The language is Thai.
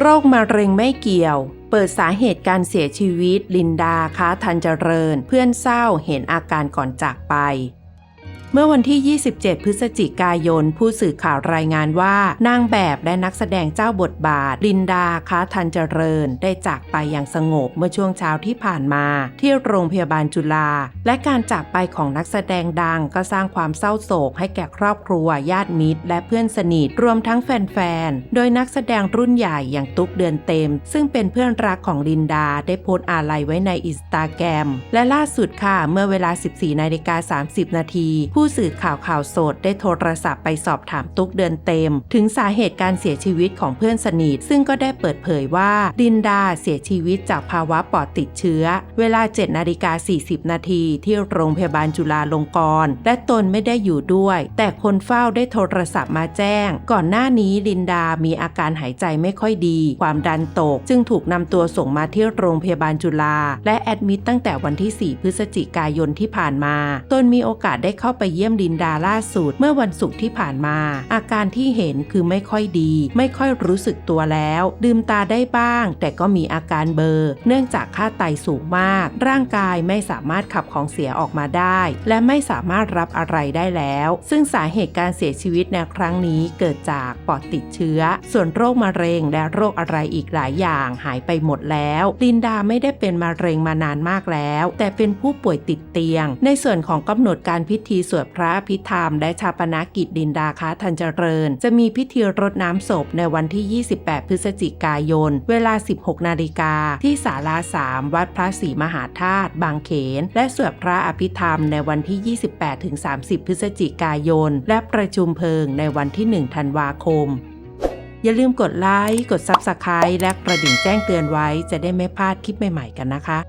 โรคมะเร็งไม่เกี่ยว เปิดสาเหตุการเสียชีวิต ลินดาค้าทันเจริญ เพื่อนเศร้าเห็นอาการก่อนจากไป เมื่อวันที่ 27 พฤศจิกายน ผู้สื่อข่าวรายงานว่านางแบบและนักแสดงเจ้าบทบาท ลินดาค้าทันเจริญ ได้จากไปอย่างสงบเมื่อช่วงเช้าที่ผ่านมา ที่โรงพยาบาลจุฬาและการจากไปของนักแสดงดังก็สร้างความเศร้าโศกให้แก่ครอบครัวญาติมิตร และเพื่อนสนิทรวมทั้งแฟนๆ โดยนักแสดงรุ่นใหญ่อย่างตุ๊กเดือนเต็ม ซึ่งเป็นเพื่อนรักของลินดาได้โพสต์อาลัยไว้ในอินสตาแกรมและล่าสุดค่ะเมื่อเวลา 14นาฬิกา30 นาทีผูู้้สื่อข่าวข่าวสดได้โทรศัพท์ไปสอบถามตุ๊กเดือนเต็ม ถึงสาเหตุการเสียชีวิตของเพื่อนสนิท ซึ่งก็ได้เปิดเผยว่าลินดาเสียชีวิตจากภาวะปอดติดเชื้อ เวลา7นาฬิกา40 นาทีที่โรงพยาบาลจุฬาลงกรณ์และตนไม่ได้อยู่ด้วย แต่คนเฝ้าได้โทรศัพท์มาแจ้ง ก่อนหน้านี้ลินดามีอาการหายใจไม่ค่อยดี ความดันตก จึงถูกนำตัวส่งมาที่โรงพยาบาลจุฬาและแอดมิดตั้งแต่วันที่ 4 พฤศจิกายนที่ผ่านมา ตนมีโอกาสได้เข้าไปเยี่ยมลินดาล่าสุดเมื่อวันศุกร์ที่ผ่านมา อาการที่เห็นคือไม่ค่อยดี ไม่ค่อยรู้สึกตัวแล้วลืมตาได้บ้าง แต่ก็มีอาการเบลอร์ เนื่องจากค่าไตสูงมาก ร่างกายไม่สามารถขับของเสียออกมาได้ และไม่สามารถรับอะไรได้แล้ว ซึ่งสาเหตุการเสียชีวิตในครั้งนี้เกิดจากปอดติดเชื้อ ส่วนโรคมะเร็งและโรคอะไรอีกหลายอย่างหายไปหมดแล้ว ลินดาไม่ได้เป็นมะเร็งมานานมากแล้ว แต่เป็นผู้ป่วยติดเตียง ในส่วนของกำหนดการพิธีสวดพระอภิธรรม และชาปนกิจลินดาค้าทันเจริญ จะมีพิธีรดน้ำศพในวันที่ 28 พฤศจิกายน เวลา 16 นาฬิกา ที่ศาลา 3 วัดพระศรีมหาธาตุบางเขน และสวดพระอภิธรรมในวันที่ 28-30 พฤศจิกายน และประชุมเพลิงในวันที่ 1 ธันวาคมอย่าลืมกดไลค์ กด Subscribe และกระดิ่งแจ้งเตือนไว้จะได้ไม่พลาดคลิปใหม่ๆกันนะคะ